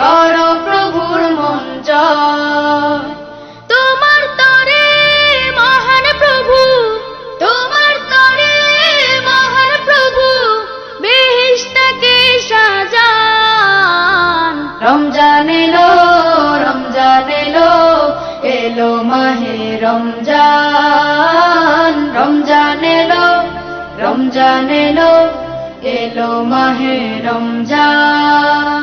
করো প্রভুর মন তোমার তরে মহান প্রভু তোমার তরে মহান প্রভু বেহিস্তাকে সাজান। রমজান এলো রমজান এলো এলো মাহে রমজান। রমজান এলো রমজান এলো এলো মাহে রমজান।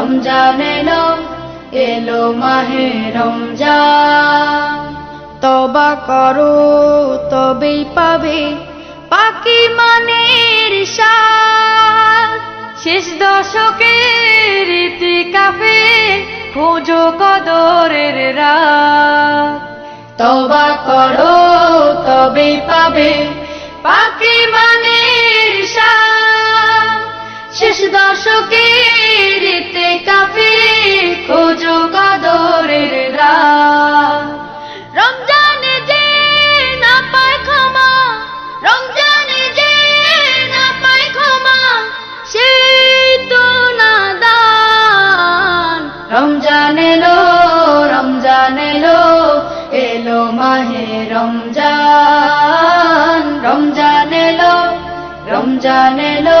রমজান এলো এলো মাহে রমজান। তবা করো, তবেই পাবে পাকি মানের শেষ দশকের রীতি কাফে খোঁজো কদরের তবা করো, তবেই পাবে পাকি মানের সাথ শেষ দশকের রীতি কাফে খোঁজো কদরের রমজানে যে না পায় ক্ষমা, রমজানে যে না পায় ক্ষমা, সেই তো নাদান রমজান এলো রমজান এলো এলো মাহে রমজান। রমজান এলো রমজান এলো